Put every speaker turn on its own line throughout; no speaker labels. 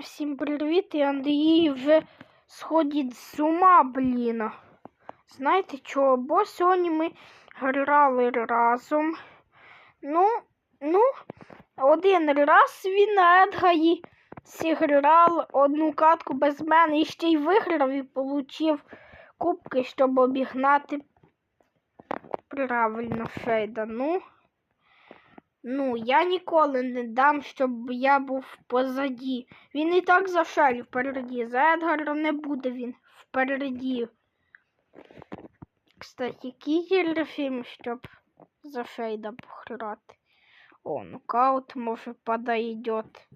Всім привіт, і Андрій вже сходить з ума, блін. Знаєте чого? Бо сьогодні ми грали разом. Ну, ну, один раз він на Едгаї зіграв одну катку без мене і ще й виграв і отримав кубки, щоб обігнати правильно Фейда. Ну. Ну, я ніколи не дам, щоб я був позаді. Він і так за Шелі впереді. За Едгара не буде він впереді. Кстати, який є фільм, щоб за Шейда пограти? О, нокаут, може, подойдет.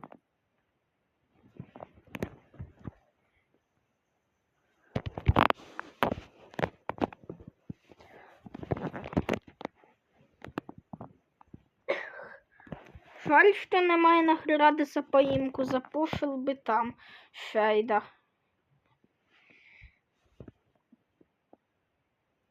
Жаль, що немає награди за поїмку, запушив би там Шейда.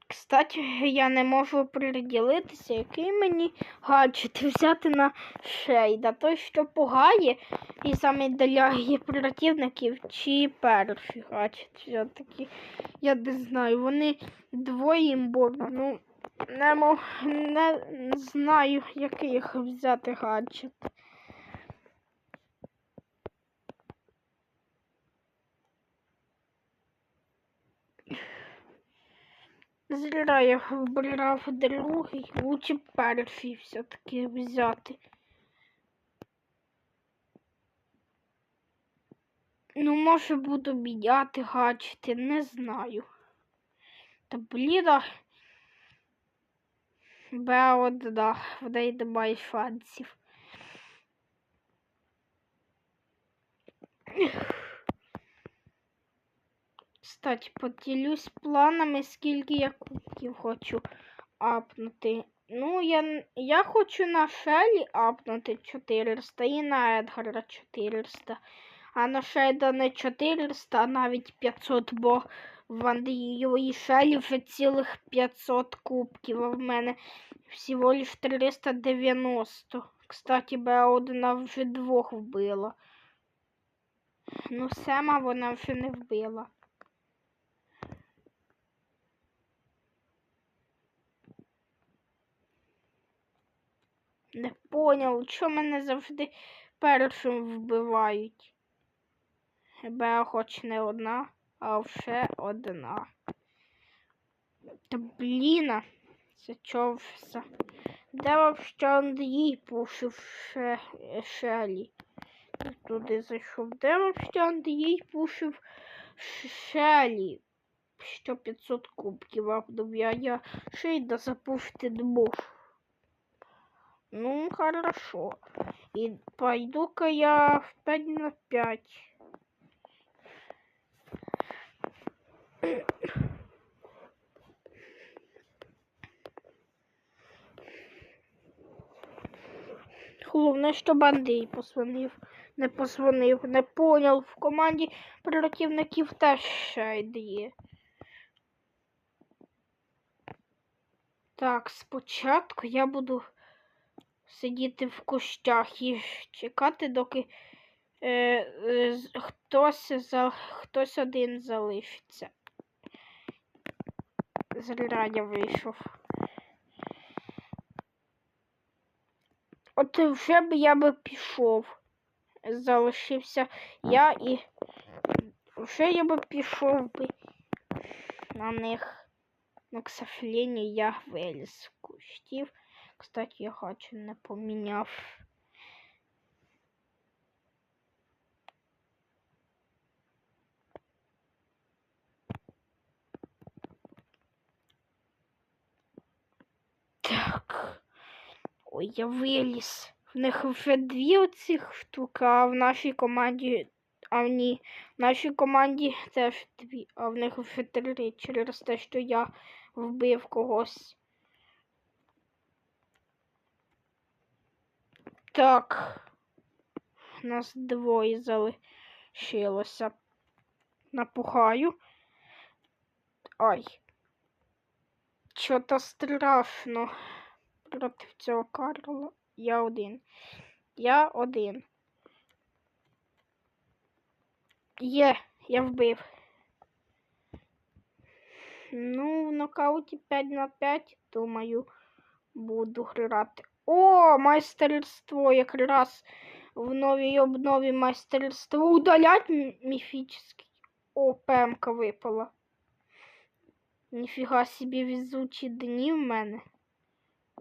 Кстати, я не можу приділитися, який мені гаджет взяти на Шейда. Той, що пугає і саме доляє противників, чи перший гаджет все-таки. Я не знаю, вони двоє імбові. Ну, не, мог, не знаю, який взяти гаджет. Зря я вибирав другий, лучше перший все-таки взяти. Ну, може буду міняти гаджети, не знаю. Та блін, а Беод, да, в неї немає шансів. Кстати, поділюсь планами, скільки я кубків хочу апнути. Ну, я я хочу на Шелі апнути 400 і на Едгара 400. А на Шейда не 400, а навіть 500, бо в Андрієвій Шелі вже цілих 500 кубків, а в мене всього лиш 390. Кстати, Б1 вже двох вбила. Ну, Сема вона вже не вбила. Не поняв, чому мене завжди першим вбивають. Б хоч не одна, а вже одна. Та бліна, це чого все. Де вообще Андрій пушив ше... Шелі? Туди зайшов. Де вообще Андрій пушив Шелі? Що 500 кубків апнув я, я шейда запушити не можу. Ну, хорошо. И пойду-ка я в 5 на 5. Головне, щоб Андрій позвонив, не позвонив, не поняв. В команді противників теж ще є. Так, спочатку я буду сидіти в кущах і чекати, доки е, е, хтось, за, хтось один залишиться. Зря я вийшов. От вже б я би пішов. Залишився я і вже я би пішов би на них. Но, к я виліз з. Кстати, я хочу не поміняв. Так. Ой, я виліз. В них вже дві оцих штуки, а в нашій команді. А в ні, в нашій команді теж дві, а в них вже три через те, що я вбив когось. Так, нас двоє залишилося. Напухаю. Ай. Чого-то страшно проти цього Карла. Я один. Я один. Є, я вбив. Ну, в нокауті 5 на 5, думаю, буду грати. О, майстерство якраз в новій обнові майстерство. Удалять міфічний. О, пемка випала. Ніфіга собі везучі дні в мене.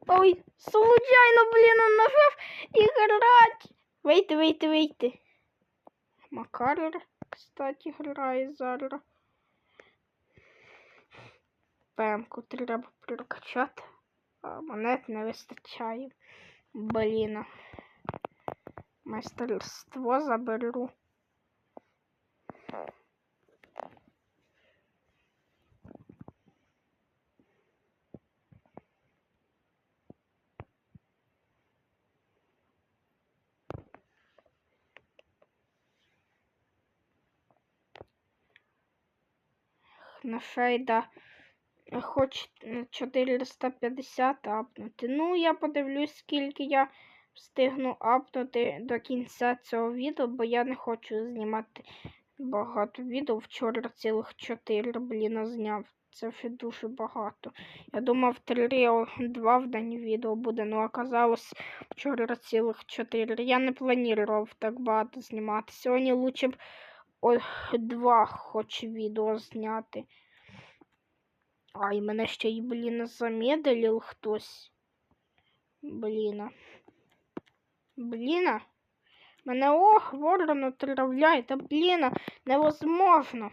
Ой, случайно, блін, нажав і грать. Вийти, вийти, вийти. Макарер, кстати, грає зараз. Пемку треба прокачати, а монет не вистачає. Блін. Майстерство заберу. На шейда хоч 450 апнути. Ну, я подивлюсь, скільки я встигну апнути до кінця цього відео, бо я не хочу знімати багато відео. Вчора цілих 4, блін, зняв. Це вже дуже багато. Я думав, 3-2 в день відео буде, ну оказалось вчора цілих 4. Я не планував так багато знімати. Сьогодні лучше б о, два хоч відео зняти. Ай, мене ще й, блін, замедлив хтось. Бліна. Бліна? Мене ох, ворон отравляє. Та бліна, невозможно.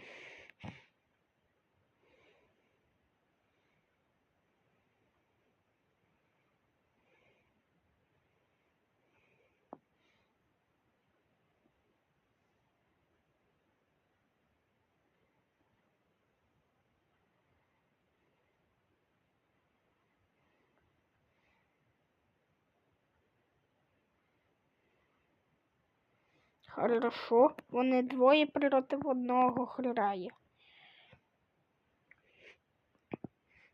Хорошо. Вони двоє проти одного грає.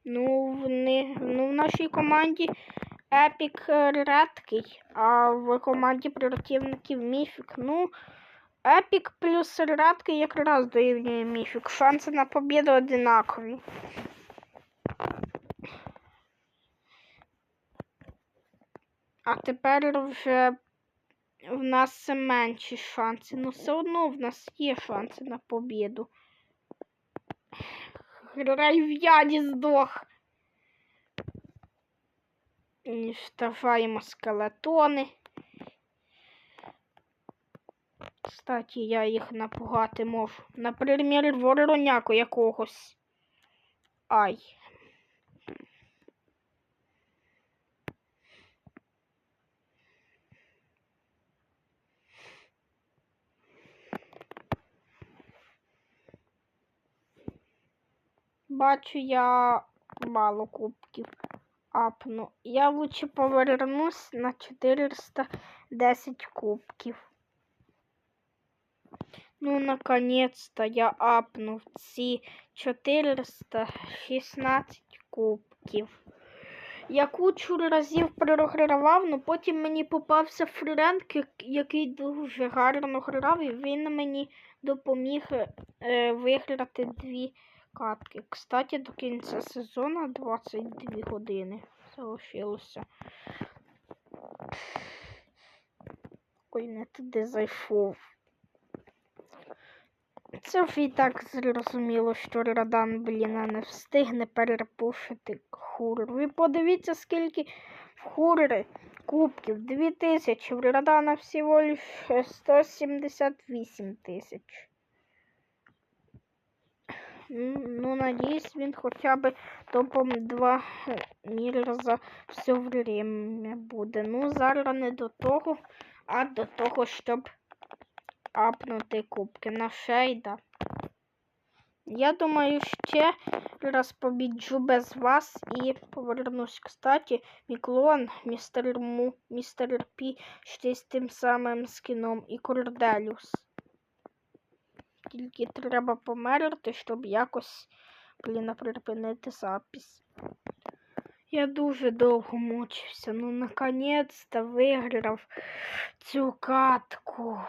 Ну, вони, ну, в нашій команді Епік редкий, а в команді противників Міфік. Ну, Епік плюс редкий якраз дорівнює Міфік. Шанси на побіду одинакові. А тепер вже в нас менші шанси. Ну, все одно в нас є шанси на побіду. Грай в яді здох. Вставаємо скелетони. Кстати, я їх напугати можу. Наприклад, вороняку якогось. Ай. Бачу я мало кубків апну. Я лучше повернусь на 410 кубків. Ну, наконец-то я апнув ці 416 кубків. Я кучу разів програвав, але потім мені попався френк, який дуже гарно грав, і він мені допоміг е, виграти дві катки. Кстати, до кінця сезону 22 години залишилося. Ой, не туди зайшов. Це вже і так зрозуміло, що Радан, блін, не встигне перепушити хур. Ви подивіться, скільки в хури кубків. 2000, в Радана всього лиш 178 тисяч. Ну, надіюсь, він хоча б топом 2 міра за все время буде. Ну, зараз не до того, а до того, щоб апнути кубки на шейда. Я думаю, ще раз побіджу без вас і повернусь. Кстати, мій клон, містер Му, містер Пі, ще з тим самим скіном і Корделюс. Тільки треба померти, щоб якось, блін, припинити запис. Я дуже довго мучився. Ну, наконець-то виграв цю катку.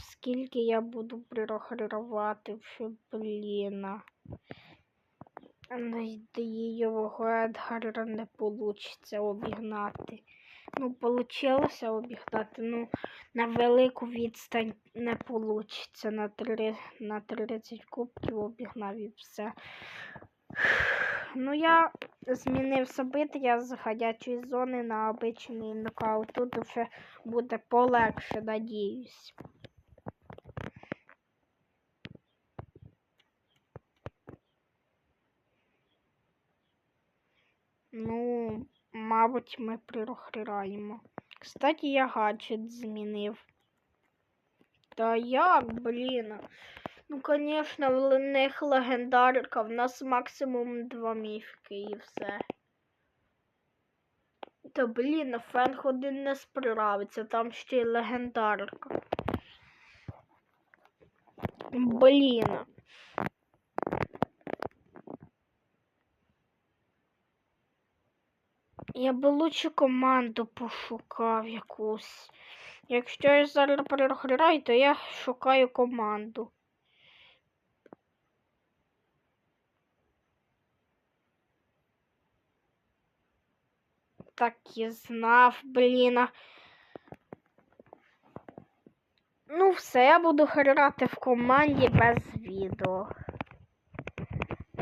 скільки я буду прирохрувати вже, блін. Надієвого Едгара не получиться обігнати. Ну, получилося обігнати, ну, на велику відстань не вийде. На, три, на 30 кубків обігнав і все. Ну, я змінив события з ходячої зони на обичний нокаут. Тут вже буде полегше, надіюсь. Ну, мабуть, ми прирохрираємо. Кстати, я гаджет змінив. Та як, блін? Ну, звісно, в них легендарка, в нас максимум два міфки і все. Та блін, фенг один не справиться, там ще й легендарка. Блін. Я би лучше команду пошукав якусь. Якщо я зараз переграю, то я шукаю команду. Так і знав, блін. Ну, все, я буду грати в команді без відео.